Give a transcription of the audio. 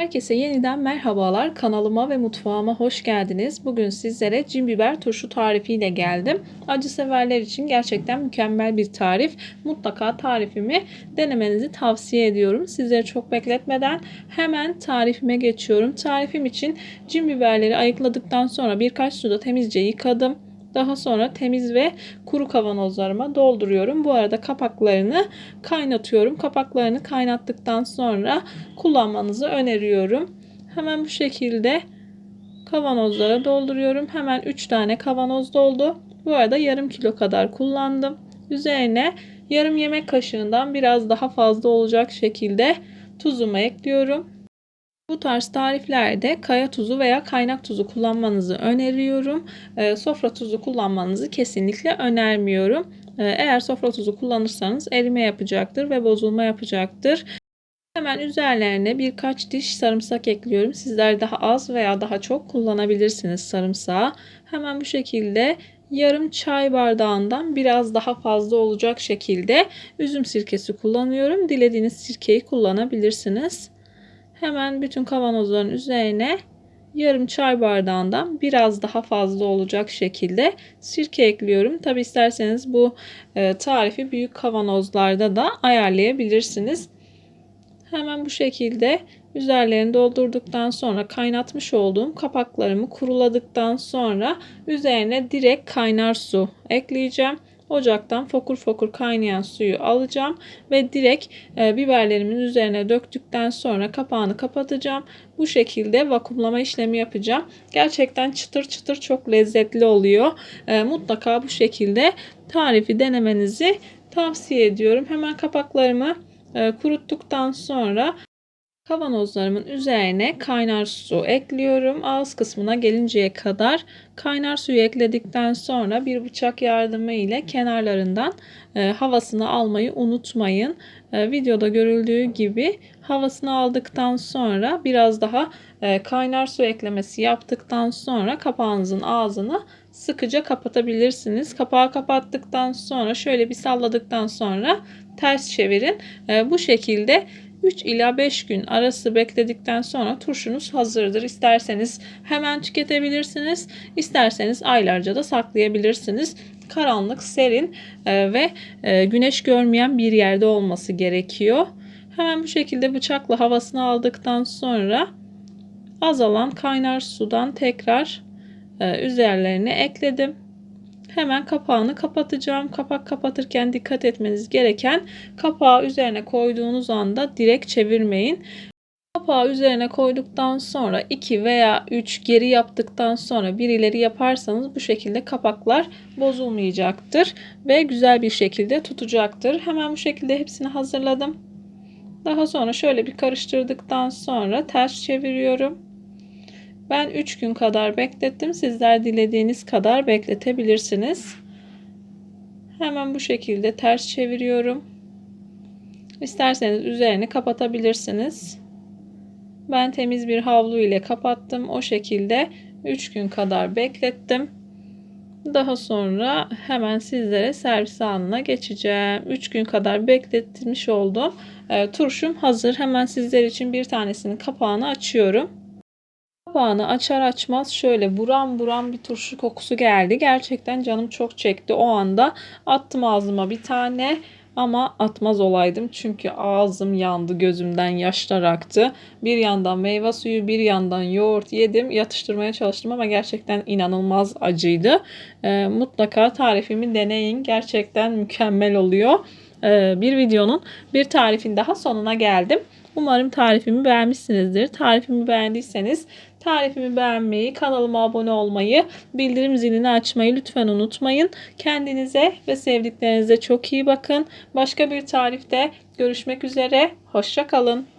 Herkese yeniden merhabalar. Kanalıma ve mutfağıma hoş geldiniz. Bugün sizlere cin biber turşu tarifiyle geldim. Acı severler için gerçekten mükemmel bir tarif. Mutlaka tarifimi denemenizi tavsiye ediyorum. Sizleri çok bekletmeden hemen tarifime geçiyorum. Tarifim için cin biberleri ayıkladıktan sonra birkaç suda temizce yıkadım. Daha sonra temiz ve kuru kavanozlarıma dolduruyorum. Bu arada kapaklarını kaynatıyorum. Kapaklarını kaynattıktan sonra kullanmanızı öneriyorum. Hemen bu şekilde kavanozlara dolduruyorum. Hemen 3 tane kavanoz doldu. Bu arada yarım kilo kadar kullandım. Üzerine yarım yemek kaşığından biraz daha fazla olacak şekilde tuzumu ekliyorum. Bu tarz tariflerde kaya tuzu veya kaynak tuzu kullanmanızı öneriyorum. E, sofra tuzu kullanmanızı kesinlikle önermiyorum. E, eğer sofra tuzu kullanırsanız erime yapacaktır ve bozulma yapacaktır. Hemen üzerlerine birkaç diş sarımsak ekliyorum. Sizler daha az veya daha çok kullanabilirsiniz sarımsağı. Hemen bu şekilde yarım çay bardağından biraz daha fazla olacak şekilde üzüm sirkesi kullanıyorum. Dilediğiniz sirkeyi kullanabilirsiniz. Hemen bütün kavanozların üzerine yarım çay bardağından biraz daha fazla olacak şekilde sirke ekliyorum. Tabi isterseniz bu e, tarifi büyük kavanozlarda da ayarlayabilirsiniz. Hemen bu şekilde üzerlerini doldurduktan sonra kaynatmış olduğum kapaklarımı kuruladıktan sonra üzerine direkt kaynar su ekleyeceğim. Ocaktan fokur fokur kaynayan suyu alacağım ve direkt e, biberlerimin üzerine döktükten sonra kapağını kapatacağım. Bu şekilde vakumlama işlemi yapacağım. Gerçekten çıtır çıtır çok lezzetli oluyor. E, mutlaka bu şekilde tarifi denemenizi tavsiye ediyorum. Hemen kapaklarımı e, kuruttuktan sonra Kavanozlarımın üzerine kaynar su ekliyorum. Ağız kısmına gelinceye kadar kaynar suyu ekledikten sonra bir bıçak yardımı ile kenarlarından e, havasını almayı unutmayın. E, videoda görüldüğü gibi havasını aldıktan sonra biraz daha e, kaynar su eklemesi yaptıktan sonra kapağınızın ağzını sıkıca kapatabilirsiniz. Kapağı kapattıktan sonra şöyle bir salladıktan sonra ters çevirin. E, bu şekilde 3 ila 5 gün arası bekledikten sonra turşunuz hazırdır. İsterseniz hemen tüketebilirsiniz. İsterseniz aylarca da saklayabilirsiniz. Karanlık, serin e, ve e, güneş görmeyen bir yerde olması gerekiyor. Hemen bu şekilde bıçakla havasını aldıktan sonra azalan kaynar sudan tekrar e, üzerlerine ekledim. Hemen kapağını kapatacağım. Kapak kapatırken dikkat etmeniz gereken kapağı üzerine koyduğunuz anda direkt çevirmeyin. Kapağı üzerine koyduktan sonra 2 veya 3 geri yaptıktan sonra bir ileri yaparsanız bu şekilde kapaklar bozulmayacaktır ve güzel bir şekilde tutacaktır. Hemen bu şekilde hepsini hazırladım. Daha sonra şöyle bir karıştırdıktan sonra ters çeviriyorum. Ben 3 gün kadar beklettim. Sizler dilediğiniz kadar bekletebilirsiniz. Hemen bu şekilde ters çeviriyorum. İsterseniz üzerini kapatabilirsiniz. Ben temiz bir havlu ile kapattım. O şekilde 3 gün kadar beklettim. Daha sonra hemen sizlere servis anına geçeceğim. 3 gün kadar bekletmiş oldum. E, turşum hazır. Hemen sizler için bir tanesinin kapağını açıyorum. Kapağını açar açmaz şöyle buram buram bir turşu kokusu geldi. Gerçekten canım çok çekti. O anda attım ağzıma bir tane ama atmaz olaydım çünkü ağzım yandı, gözümden yaşlar aktı. Bir yandan meyve suyu, bir yandan yoğurt yedim. Yatıştırmaya çalıştım ama gerçekten inanılmaz acıydı. E, mutlaka tarifimi deneyin. Gerçekten mükemmel oluyor. E, bir videonun bir tarifin daha sonuna geldim. Umarım tarifimi beğenmişsinizdir. Tarifimi beğendiyseniz tarifimi beğenmeyi, kanalıma abone olmayı, bildirim zilini açmayı lütfen unutmayın. Kendinize ve sevdiklerinize çok iyi bakın. Başka bir tarifte görüşmek üzere. Hoşçakalın.